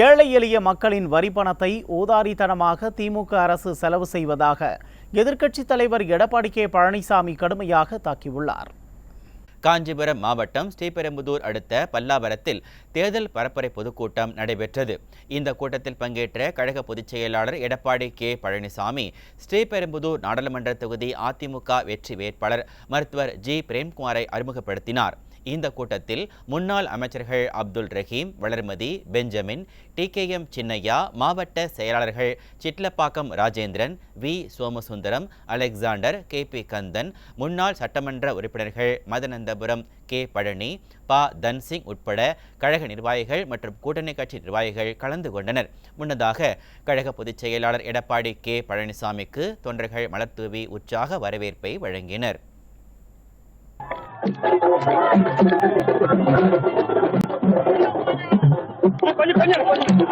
ஏழை எளிய மக்களின் வரி பணத்தை ஓதாரித்தனமாக திமுக அரசு செலவு செய்வதாக எதிர்க்கட்சித் தலைவர் எடப்பாடி கே பழனிசாமி கடுமையாக தாக்கியுள்ளார். காஞ்சிபுரம் மாவட்டம் ஸ்ரீபெரும்புதூர் அடுத்த பல்லாவரத்தில் தேர்தல் பரப்புரை பொதுக்கூட்டம் நடைபெற்றது. இந்த கூட்டத்தில் பங்கேற்ற கழக பொதுச் செயலாளர் எடப்பாடி கே பழனிசாமி ஸ்ரீபெரும்புதூர் நாடாளுமன்ற தொகுதி அதிமுக வெற்றி வேட்பாளர் மருத்துவர் ஜி. பிரேம்குமாரை அறிமுகப்படுத்தினார். இந்த கூட்டத்தில் முன்னாள் அமைச்சர்கள் Abdul Rahim Valarmathi Benjamin T K M Chinnaiya மாவட்ட செயலாளர்கள் Chitlapakkam Rajendran V Somasundaram Alexander K P Kandhan முன்னாள் சட்டமன்ற உறுப்பினர்கள் மதனந்தபுரம் கே பழனி ப தன்சிங் உட்பட கழக நிர்வாகிகள் மற்றும் கூட்டணி கட்சி நிர்வாகிகள் கலந்து கொண்டனர். முன்னதாக கழக பொதுச் செயலாளர் எடப்பாடி கே பழனிசாமிக்கு தொண்டர்கள் மலர்தூவி உற்சாக வரவேற்பை வழங்கினர். Понятно, понятно.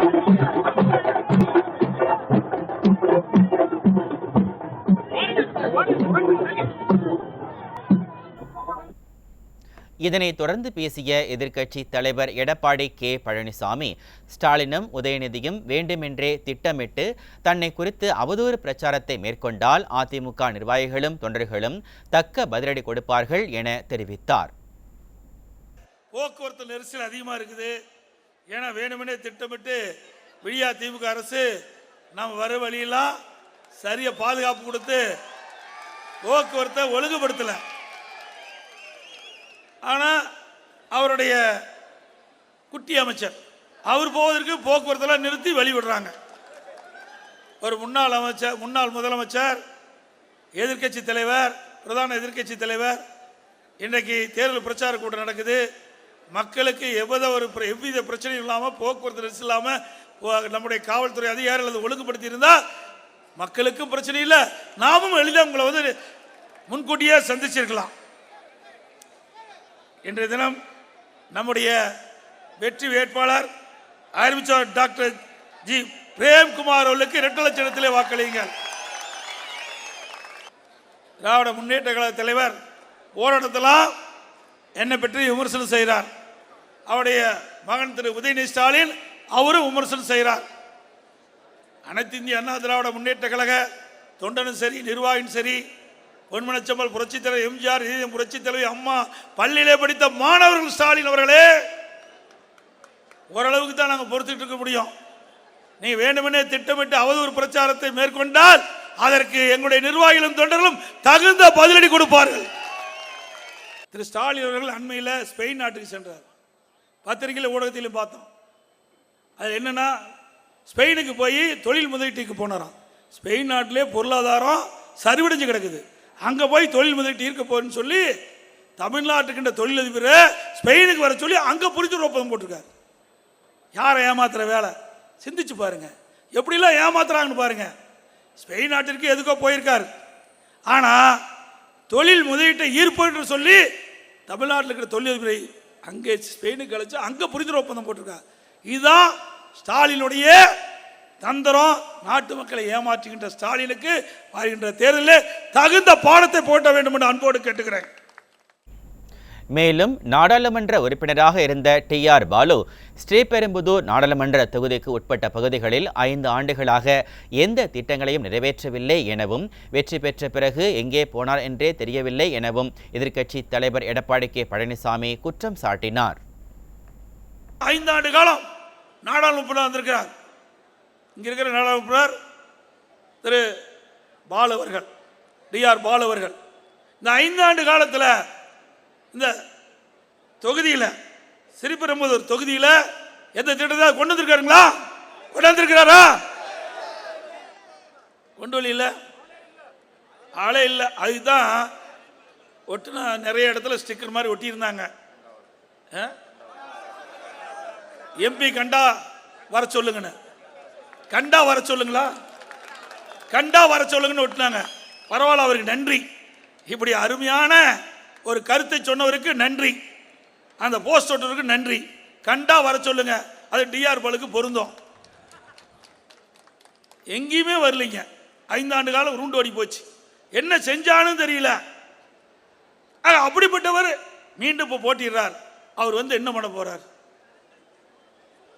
இதனைத் தொடர்ந்து பேசிய எதிர்க்கட்சி தலைவர் எடப்பாடி கே. பழனிசாமி ஸ்டாலினும் உதயநிதியும் வேண்டுமென்றே திட்டமிட்டு தன்னை குறித்து அவதூறு பிரச்சாரத்தை மேற்கொண்டால் அதிமுக நிர்வாகிகளும் தொண்டர்களும் தக்க பதிலடி கொடுப்பார்கள் என தெரிவித்தார். போக்குவரத்து நெரிசல் அதிகமாக இருக்குது. ஏன்னா வேணுமெனே திட்டமிட்டு விடியா திமுக அரசு நம்ம வர வழியெல்லாம் சரியாக பாதுகாப்பு கொடுத்து போக்குவரத்தை ஒழுங்குபடுத்தலை. ஆனால் அவருடைய குட்டி அமைச்சர் அவர் போவதற்கு போக்குவரத்தெல்லாம் நிறுத்தி வழிவிடுறாங்க ஒரு முன்னாள் அமைச்சர் முன்னாள் முதலமைச்சர் எதிர்க்கட்சி தலைவர் பிரதான எதிர்க்கட்சி தலைவர். இன்றைக்கு தேர்தல் பிரச்சார கூட்டம் நடக்குது. மக்களுக்கு எவ்வித ஒரு பிர- எவ்வித பிரச்சனையும் இல்லாமல் போக்குவரத்து நெரிசல் இல்லாமல் நம்முடைய காவல்துறை அதிகாரிகள் அதை ஒழுங்குபடுத்தி இருந்தால் மக்களுக்கும் பிரச்சனை இல்லை. நாமும் எளிதாக உங்களை வந்து முன்கூட்டியே சந்திச்சிருக்கலாம். இன்றைய தினம் நம்முடைய வெற்றி வேட்பாளர் அறிவிச்சார் டாக்டர் ஜி. பிரேம்குமார் அவர்களுக்கு இரண்டு லட்சத்திலே வாக்களியுங்கள். திராவிட முன்னேற்ற கழக தலைவர் போராட்டத்தெல்லாம் என்னை பற்றி விமர்சனம் செய்கிறார். அவருடைய மகன் திரு. உதயநிதி ஸ்டாலின் அவரும் விமர்சனம் செய்கிறார். அனைத்து இந்திய அண்ணா திராவிட முன்னேற்ற கழக தொண்டனும் சரி நிர்வாகியும் சரி பொன்மனச்சம்பல் புரட்சித் தலைவர் எம்ஜிஆர் இதயம் புரட்சித் தலைவர் அம்மா பள்ளியிலே படித்த மாணவர்கள் ஸ்டாலின் அவர்களே ஓரளவுக்கு தான் நாங்கள் பொறுத்துட்டு இருக்க முடியும். நீ வேண்டுமெனே திட்டமிட்டு அவதூறு பிரச்சாரத்தை மேற்கொண்டால் அதற்கு எங்களுடைய நிர்வாகிகளும் தொண்டர்களும் தகுந்த பதிலடி கொடுப்பார்கள். திரு ஸ்டாலின் அவர்கள் அண்மையில் ஸ்பெயின் நாட்டுக்கு சென்றார். பத்திரிகையில் ஊடகத்திலும் பார்த்தோம். அது என்னென்னா ஸ்பெயினுக்கு போய் தொழில் முதலீட்டுக்கு போனாராம். ஸ்பெயின் நாட்டிலே பொருளாதாரம் சரிவடைஞ்சு கிடக்குது. அங்கே போய் தொழில் முதலீட்டு இருக்க போறேன்னு சொல்லி தமிழ்நாட்டுக்கின்ற தொழிலதிபரை ஸ்பெயினுக்கு வர சொல்லி அங்கே புரிஞ்சு ஒப்பந்தம் போட்டிருக்காரு. யாரை ஏமாத்துற வேலை? சிந்திச்சு பாருங்க. எப்படிலாம் ஏமாத்துறாங்கன்னு பாருங்க. ஸ்பெயின் நாட்டிற்கு எதுக்கோ போயிருக்காரு. ஆனால் தொழில் முதலீட்டை ஈர்ப்புன்னு சொல்லி தமிழ்நாட்டில் இருக்கிற தொழிலதிபரை அங்கே ஸ்பெயினுக்கு அழைச்சி அங்கே புரிந்துணர்வு ஒப்பந்தம் போட்டிருக்காரு. இதுதான் ஸ்டாலினுடைய தந்திரம் நாட்டு மக்களை ஏமாற்றுகின்ற ஸ்டாலினுக்கு வருகின்ற தேர்தலில் தகுந்த பாடத்தை போட்ட வேண்டும் என்று அன்போடு கேட்டுக்கிறேன். மேலும் நாடாளுமன்ற உறுப்பினராக இருந்த டி ஆர் பாலு ஸ்ரீபெரும்புதூர் நாடாளுமன்ற தொகுதிக்கு உட்பட்ட பகுதிகளில் ஐந்து ஆண்டுகளாக எந்த திட்டங்களையும் நிறைவேற்றவில்லை எனவும் வெற்றி பெற்ற பிறகு எங்கே போனார் என்றே தெரியவில்லை எனவும் எதிர்க்கட்சி தலைவர் எடப்பாடி கே. பழனிசாமி குற்றம் சாட்டினார். ஐந்தாண்டு காலம் நாடாளுமன்ற வந்திருக்கிறார் இங்க இருக்கிற நாடாளுமன்ற திரு பாலவர்கள் டிஆர் பாலவர்கள் இந்த ஐந்தாண்டு காலத்தில் இந்த தொகுதியில் சிறிபெரும்புதூர் தொகுதியில் எந்த திட்டத்தை கொண்டு வந்திருக்காருங்களா? கொண்டு வந்திருக்கிறாரா? கொண்டு வரல ஆளே இல்லை. அதுதான் ஒட்டுனா நிறைய இடத்துல ஸ்டிக்கர் மாதிரி ஒட்டியிருந்தாங்க. ஆ? எம்பி கண்டா வர சொல்லுங்கன்னு. கண்டா வர சொல்லுங்களா? கண்டா வர சொல்லுங்கன்னு விட்டுனாங்க பரவாயில்ல அவருக்கு நன்றி. இப்படி அருமையான ஒரு கருத்தை சொன்னவருக்கு நன்றி. அந்த போஸ்ட் ஒட்டுறதுக்கு நன்றி. கண்டா வர சொல்லுங்க. அது டிஆர் பலுக்கு பொருந்தும். எங்கேயுமே வரலைங்க. ஐந்தாண்டு காலம் உருண்டு ஓடி போச்சு. என்ன செஞ்சாலும் தெரியல. அப்படிப்பட்டவர் மீண்டும் இப்போ போட்டிடுறார். அவர் வந்து என்ன பண்ண போறார்?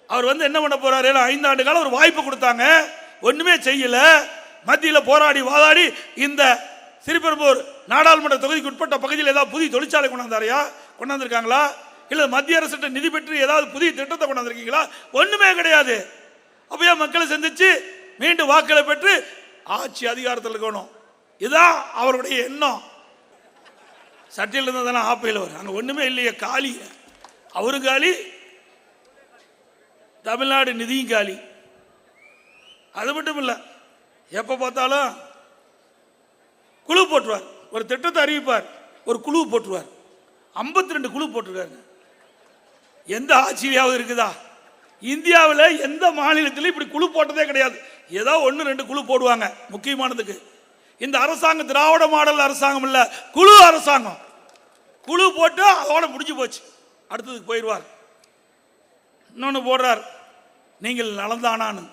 அவர் வந்து என்ன பண்ண போறாரு? ஏன்னா ஐந்தாண்டு காலம் ஒரு வாய்ப்பு கொடுத்தாங்க. ஒண்ணுமே செய்யல. மத்தியில் போராடி வாதாடி இந்த சிறுபெரும்பூர் நாடாளுமன்ற தொகுதிக்கு உட்பட்ட பகுதியில் ஏதாவது புதிய தொழிற்சாலை கொண்டாந்தாரியா? கொண்டாந்துருக்காங்களா? இல்லை மத்திய அரசு நிதி பெற்று ஏதாவது புதிய திட்டத்தை கொண்டாந்துருக்கீங்களா? ஒன்றுமே கிடையாது. அப்பயே மக்களை சந்திச்சு மீண்டும் வாக்களை பெற்று ஆட்சி அதிகாரத்தில் இருக்கணும்? இதுதான் அவருடைய எண்ணம். சட்டையில் இருந்ததெல்லாம் ஆப்பையில் வரும். அங்கே ஒன்றுமே இல்லையே காலி. அவரு காலி தமிழ்நாடு நிதியும் காலி. அது மட்டும் இல்லை எப்போ பார்த்தாலும் குழு போட்டுருவார். ஒரு திட்டத்தை அறிவிப்பார் ஒரு குழு போட்டுருவார். 52 ரெண்டு குழு போட்டிருக்காருங்க. எந்த ஆட்சியாவது இருக்குதா? இந்தியாவில் எந்த மாநிலத்திலும் இப்படி குழு போட்டதே கிடையாது. ஏதோ ஒன்று ரெண்டு குழு போடுவாங்க முக்கியமானதுக்கு. இந்த அரசாங்கம் திராவிட மாடல் அரசாங்கம் இல்லை குழு அரசாங்கம். குழு போட்டு அதோட முடிஞ்சு போச்சு. அடுத்ததுக்கு போயிடுவார். இன்னொன்று போடுறார். நீங்கள் நலந்தானான்னு.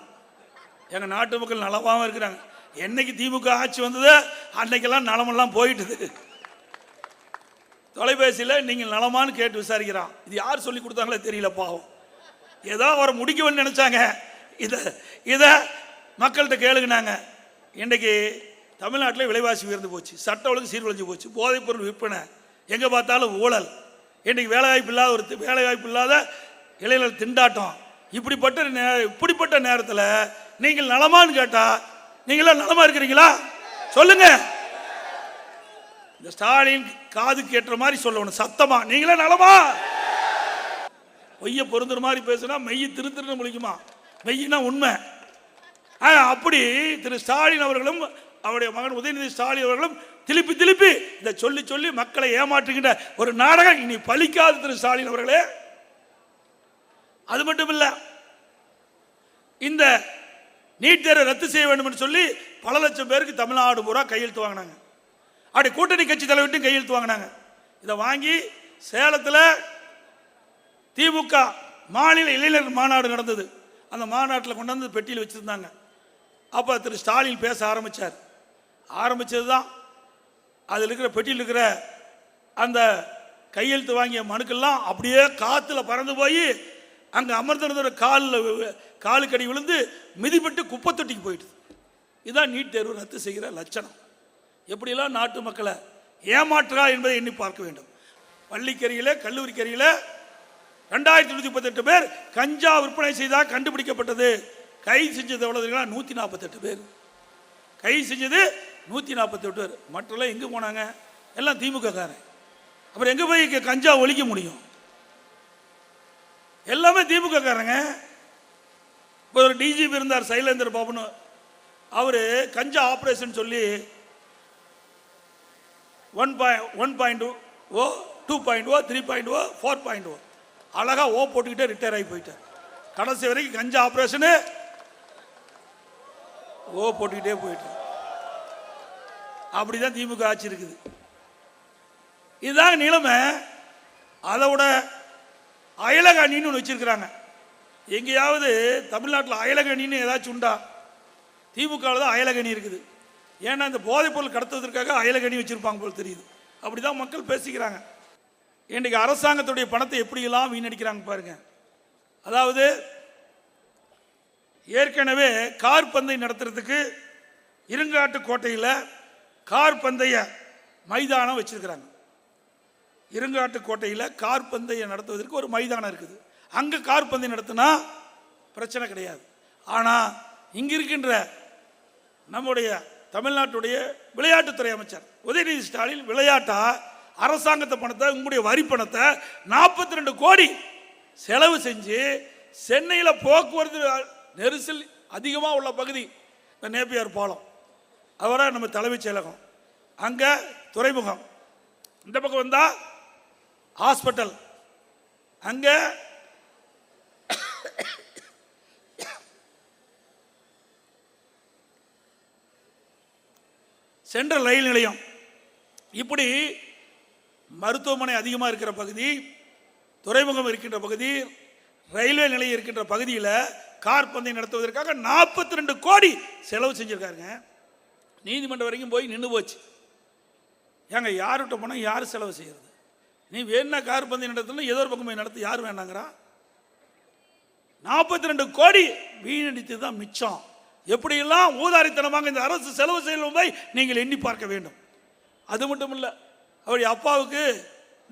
எங்கள் நாட்டு மக்கள் நலமாகவும் இருக்கிறாங்க. என்னைக்கு திமுக ஆட்சி வந்ததோ அன்னைக்கெல்லாம் நலமெல்லாம் போயிட்டுது. தொலைபேசியில் நீங்கள் நலமான்னு கேட்டு விசாரிக்கிறான். இது யார் சொல்லி கொடுத்தாங்களே தெரியல பாவம். ஏதோ அவரை முடிக்கணும்னு நினச்சாங்க. இதை இதை மக்கள்கிட்ட கேளுங்கினாங்க. இன்றைக்கி தமிழ்நாட்டில் விலைவாசி உயர்ந்து போச்சு. சட்ட ஒழுங்கு சீர்குலைஞ்சு போச்சு. போதைப்பொருள் விற்பனை எங்கே பார்த்தாலும் ஊழல். இன்றைக்கி வேலைவாய்ப்பு இல்லாத ஒரு வேலைவாய்ப்பு இல்லாத இளைஞர் திண்டாட்டம். இப்படிப்பட்ட நே இப்படிப்பட்ட நேரத்தில் நீங்கள் நலமான்னு கேட்டால் நீங்களாம் நலமா இருக்கிறீங்களா? சொல்லுங்க. இந்த ஸ்டாலின் காதுக்கு ஏற்ற மாதிரி சொல்லணும் சத்தமா. நீங்களே நலமா? பொய்ய பொருந்துற மாதிரி பேசுனா மெய்ய திரு திருன்னு முழிக்குமா? மெய்யினா உண்மை. ஆ, அப்படி திரு ஸ்டாலின் அவர்களும் அவருடைய மகன் உதயநிதி ஸ்டாலின் அவர்களும் திருப்பி திருப்பி இதை சொல்லி சொல்லி மக்களை ஏமாற்றுகின்ற ஒரு நாடகம் இனி பலிக்காது திரு ஸ்டாலின் அவர்களே. அது மட்டும் இல்லை இந்த நீட் தேர்வை ரத்து செய்ய வேண்டும் சொல்லி பல லட்சம் பேருக்கு தமிழ்நாடு பூரா கையெழுத்து வாங்கினாங்க. அப்படி கூட்டணி கட்சி தலைவர்கிட்டையும் கையெழுத்து வாங்கினாங்க. இதை வாங்கி சேலத்தில் திமுக மாநில இளைஞர் மாநாடு நடந்தது. அந்த மாநாட்டில் கொண்டாந்து பெட்டியில் வச்சுருந்தாங்க. அப்போ திரு ஸ்டாலின் பேச ஆரம்பித்தார் ஆரம்பித்தது தான். அதில் இருக்கிற பெட்டியில் இருக்கிற அந்த கையெழுத்து வாங்கிய மனுக்கெல்லாம் அப்படியே காற்றுல பறந்து போய் அங்கே அமர்ந்திருந்த காலில் காலுக்கடி விழுந்து மிதிப்பட்டு குப்பை தொட்டிக்கு போயிடுது. இதுதான் நீட் தேர்வு ரத்து செய்கிற லட்சணம். எப்படிலாம் நாட்டு மக்களை ஏமாற்றுறா என்பதை எண்ணி பார்க்க வேண்டும். பள்ளிக்கரியில் கல்லூரிக்கரியில் ரெண்டாயிரத்தி நூற்றி முப்பத்தெட்டு பேர் கஞ்சா விற்பனை செய்தால் கண்டுபிடிக்கப்பட்டது. கை செஞ்சது எவ்வளோ நூற்றி நாற்பத்தெட்டு பேர். கை செஞ்சது நூற்றி நாற்பத்தெட்டு பேர். மற்றெல்லாம் எங்கே போனாங்க? எல்லாம் திமுக காரன் அப்புறம் எங்கே போய் கஞ்சா ஒழிக்க முடியும்? எல்லாமே திமுகக்காரங்க. இப்போ ஒரு டிஜிபி இருந்தார் சைலேந்தர் பாபுன்னு. அவர் கஞ்சா ஆப்ரேஷன் சொல்லி one point one point O two point O three point O four point O. அழகாக ஓ போட்டுக்கிட்டே ரிட்டையர் ஆகி போயிட்டார். கடைசி வரைக்கும் கஞ்சா ஆப்ரேஷனு ஓ போட்டுக்கிட்டே போயிட்டார். அப்படிதான் திமுக ஆட்சி இருக்குது. இதுதாங்க நிலைமை. அதை விட அயலகணின்னு ஒன்று வச்சிருக்கிறாங்க. எங்கேயாவது தமிழ்நாட்டில் அயலகணின்னு ஏதாச்சும் உண்டா? திமுகவில் தான் அயலகணி இருக்குது. ஏன்னா இந்த போதைப்பொருள் கடத்துவதற்காக அயலகணி வச்சுருப்பாங்க போல் தெரியுது. அப்படி தான் மக்கள் பேசிக்கிறாங்க. இன்றைக்கு அரசாங்கத்துடைய பணத்தை எப்படியெல்லாம் வீணடிக்கிறாங்க பாருங்கள் அதாவது ஏற்கனவே கார் பந்தை நடத்துறதுக்கு இருங்காட்டு கோட்டையில் கார் பந்தய மைதானம் வச்சுருக்கிறாங்க. இருங்காட்டு கோட்டையில் கார் பந்தயம் நடத்துவதற்கு ஒரு மைதானம் இருக்குது. அங்கே கார் பந்தயம் நடத்தினா பிரச்சனை கிடையாது. ஆனால் இங்கே இருக்கின்ற நம்முடைய தமிழ்நாட்டுடைய விளையாட்டுத்துறை அமைச்சர் உதயநிதி ஸ்டாலின் விளையாட்டா அரசாங்கத்தை பணத்தை உங்களுடைய வரி பணத்தை நாற்பத்தி ரெண்டு கோடி செலவு செஞ்சு சென்னையில் போக்குவரத்து நெரிசல் அதிகமாக உள்ள பகுதி இந்த நேப்பியார் பாலம். அதோட நம்ம தலைமைச் செயலகம். அங்கே துறைமுகம். இந்த பக்கம் வந்தால் ஹாஸ்பிட்டல். அங்கே சென்ட்ரல் ரயில் நிலையம். இப்படி மருத்துவமனை அதிகமாக இருக்கிற பகுதி துறைமுகம் இருக்கின்ற பகுதி ரயில்வே நிலையம் இருக்கின்ற பகுதியில் கார் பந்தயம் நடத்துவதற்காக நாற்பத்தி ரெண்டு கோடி செலவு செஞ்சுருக்காருங்க. நீதிமன்றம் வரைக்கும் போய் நின்று போச்சு. ஏங்க யார்கிட்ட போனால் யார் செலவு செய்கிறது நீ வேணா கார் பந்தயம் நடத்தணும் ஏதோ ஒரு பக்கம் போய் நடத்து. யார் வேணாங்கிறா நாற்பத்தி ரெண்டு கோடி வீணடித்து தான் மிச்சம். எப்படியெல்லாம் ஊதாரித்தனமாக இந்த அரசு செலவு செய்வதை நீங்கள் எண்ணி பார்க்க வேண்டும். அது மட்டும் இல்லை அவருடைய அப்பாவுக்கு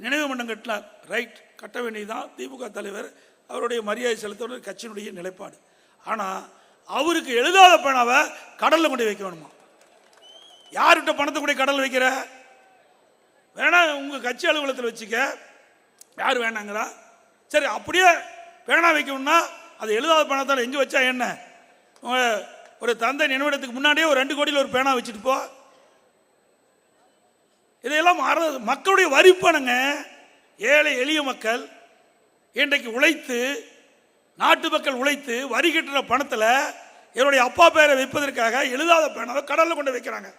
நினைவு மன்றம் கட்டினார். ரைட் கட்ட வேண்டியதுதான் திமுக தலைவர். அவருடைய மரியாதை செலுத்துவது கட்சியினுடைய நிலைப்பாடு. ஆனால் அவருக்கு எழுதாத பணாவை கடலில் கொண்டு வைக்க வேணுமா யார்கிட்ட பணத்தை கூட கடல் வைக்கிற? வேணா உங்கள் கட்சி அலுவலகத்தில் வச்சுக்க. யார் வேணாங்கிறா? சரி அப்படியே பேனா வைக்கணும்னா அது எழுதாத பணத்தால் எங்கே வச்சா என்ன? உங்க ஒரு தந்தை நினைவிடத்துக்கு முன்னாடியே ஒரு ரெண்டு கோடியில் ஒரு பேனா வச்சுட்டு போ. இதையெல்லாம் அற- மக்களுடைய வரிப்பணங்க ஏழை எளிய மக்கள் இன்றைக்கு உழைத்து நாட்டு மக்கள் உழைத்து வரி கட்டுற பணத்தில் என்னுடைய அப்பா பேரை வைப்பதற்காக எழுதாத பேனாவை கடலில் கொண்டு வைக்கிறாங்க.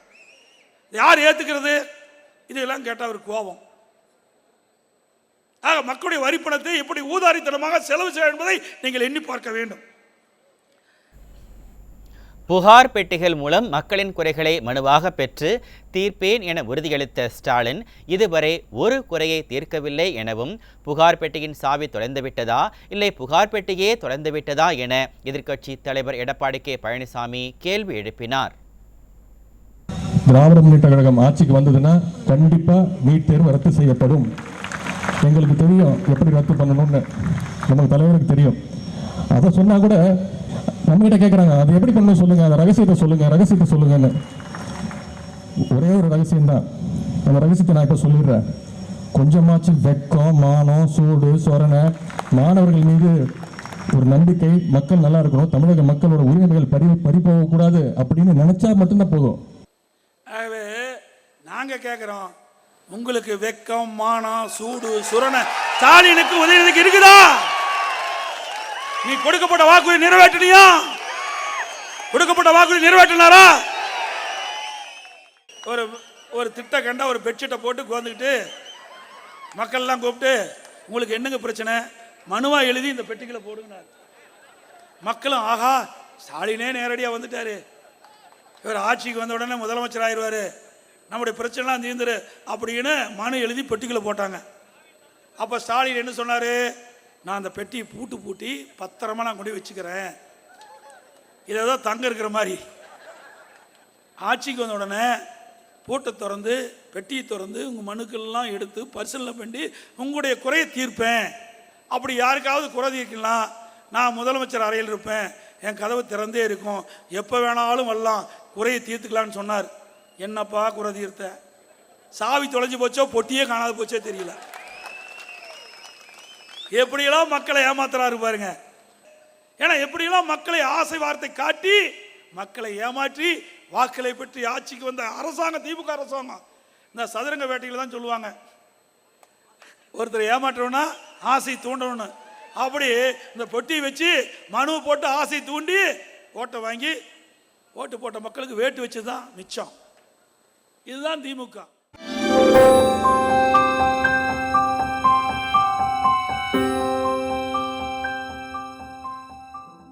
யார் ஏற்றுக்கிறது இதெல்லாம் கேட்டால் அவர் கோபம். ஆக மக்களுடைய வரிப்பணத்தை எப்படி ஊதாரித்தனமாக செலவு செய்ய என்பதை நீங்கள் எண்ணி பார்க்க வேண்டும். புகார் பெட்டிகள் மூலம் மக்களின் குறைகளை மனுவாக பெற்று தீர்ப்பேன் என உறுதியளித்த ஸ்டாலின் இதுவரை ஒரு குறையை தீர்க்கவில்லை எனவும் புகார் பெட்டியின் சாவி தொலைந்துவிட்டதா இல்லை புகார் பெட்டியே தொலைந்துவிட்டதா என எதிர்க்கட்சி தலைவர் எடப்பாடி கே பழனிசாமி கேள்வி எழுப்பினார். திராவிட முன்னேற்ற கழகம் ஆட்சிக்கு வந்ததுன்னா கண்டிப்பாக நீட் தேர்வு ரத்து செய்யப்படும். எங்களுக்கு தெரியும் எப்படி ரத்து பண்ணணும்னு. நமக்கு தலைவருக்கு தெரியும். அதை சொன்னால் கூட நம்மகிட்ட கேட்குறாங்க அதை எப்படி பண்ணணும் சொல்லுங்கள் அந்த ரகசியத்தை சொல்லுங்கள் ரகசியத்தை சொல்லுங்கன்னு. ஒரே ஒரு ரகசியம் தான். அந்த ரகசியத்தை நான் இப்போ சொல்லிடுறேன். கொஞ்சமாச்சும் வெக்கம் மானம் சூடு சொரணை மாணவர்கள் மீது ஒரு நம்பிக்கை மக்கள் நல்லா இருக்கணும் தமிழக மக்களோட உரிமைகள் பறி பறி போகக்கூடாது அப்படின்னு நினைச்சா மட்டும்தான் போதும். நாங்கள் கேட்குறோம் உங்களுக்கு வெக்கம் மானம் சூடு சுரண ஸ்டாலினுக்கு உதயநிதிக்கு இருக்குதா? நீ கொடுக்கப்பட்ட வாக்குறுதி நிறைவேற்றினியா? கொடுக்கப்பட்ட வாக்குறுதி நிறைவேற்றினாரா? ஒரு ஒரு திட்ட கண்டா ஒரு பெட்ஷீட்டை போட்டு கோந்துக்கிட்டு மக்கள்லாம் கூப்பிட்டு உங்களுக்கு என்னங்க பிரச்சனை? மனுவா எழுதி இந்த பெட்டிகளை போடுங்கனார். மக்களும் ஆஹா ஸ்டாலினே நேரடியாக வந்துட்டாரு. இவர் ஆட்சிக்கு வந்த உடனே முதலமைச்சர் ஆயிடுவார் நம்முடைய பிரச்சனைலாம் தீர்ந்துரு அப்படின்னு மனு எழுதி பெட்டிக்குள்ள போட்டாங்க. அப்போ ஸ்டாலின் என்ன சொன்னார்? நான் அந்த பெட்டியை பூட்டு பூட்டி பத்திரமா நான் கொண்டு வச்சுக்கிறேன். இதை தான் தங்க இருக்கிற மாதிரி. ஆட்சிக்கு வந்த உடனே பூட்டை திறந்து பெட்டியை திறந்து உங்கள் மனுக்கள்லாம் எடுத்து பரிசீலனை பண்ணி உங்களுடைய குறையை தீர்ப்பேன். அப்படி யாருக்காவது குறை தீர்க்கலாம் நான் முதலமைச்சர் அறையில் இருப்பேன். என் கதவு திறந்தே இருக்கும். எப்போ வேணாலும் வரலாம். குறையை தீர்த்துக்கலான்னு சொன்னார். என்னப்பா குறை தீர்த்த சாவி தொலைஞ்சு போச்சோ பொட்டியே காணாது போச்சோ தெரியல. எப்படியெல்லாம் மக்களை ஏமாத்துறாரு பாருங்க. ஏன்னா எப்படியெல்லாம் மக்களை ஆசை வார்த்தை காட்டி மக்களை ஏமாற்றி வாக்களை பெற்று ஆட்சிக்கு வந்த அரசாங்கம் திமுக அரசாங்கம். இந்த சதுரங்க வேட்டையில் தான் சொல்லுவாங்க. ஒருத்தர் ஏமாற்றணும்னா ஆசை தூண்டணும்னு. அப்படி இந்த பொட்டியை வச்சு மனு போட்டு ஆசை தூண்டி ஓட்டை வாங்கி ஓட்டு போட்ட மக்களுக்கு வேட்டு வச்சு தான் மிச்சம். இதுதான் திமுக.